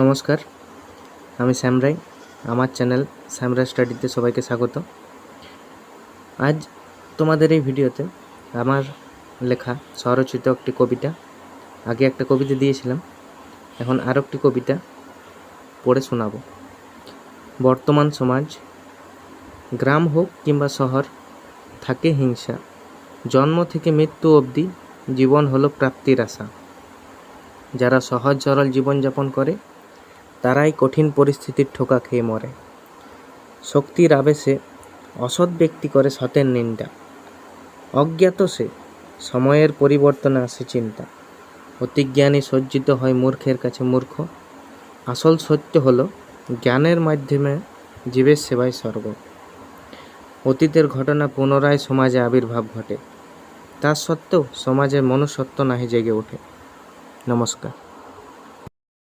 নমস্কার, আমি শ্যামরাই আমার চ্যানেল শ্যামরাই স্টাডিতে সবাইকে স্বাগত। আজ তোমাদের এই ভিডিওতে আমার লেখা স্বরচিত একটি কবিতা, আগে একটা কবিতা দিয়েছিলাম, এখন আরও একটি কবিতা পড়ে শোনাবো। বর্তমান সমাজ, গ্রাম হোক কিংবা শহর, থাকে হিংসা। জন্ম থেকে মৃত্যু অবধি জীবন হলো প্রাপ্তির আশা। যারা সহজ সরল জীবনযাপন করে তারাই কঠিন পরিস্থিতির ঠোকা খেয়ে মরে। শক্তির আবেশে অসৎ ব্যক্তি করে সতের নিন্দা। অজ্ঞাত সে সময়ের পরিবর্তনে আসে চিন্তা। অতিজ্ঞানী সজ্জিত হয় মূর্খের কাছে মূর্খ। আসল সত্য হলো, জ্ঞানের মাধ্যমে জীবের সেবায় স্বর্গ। অতীতের ঘটনা পুনরায় সমাজে আবির্ভাব ঘটে। তা সত্ত্বেও সমাজে মনুষ্যত্ব নাহি জেগে ওঠে। নমস্কার।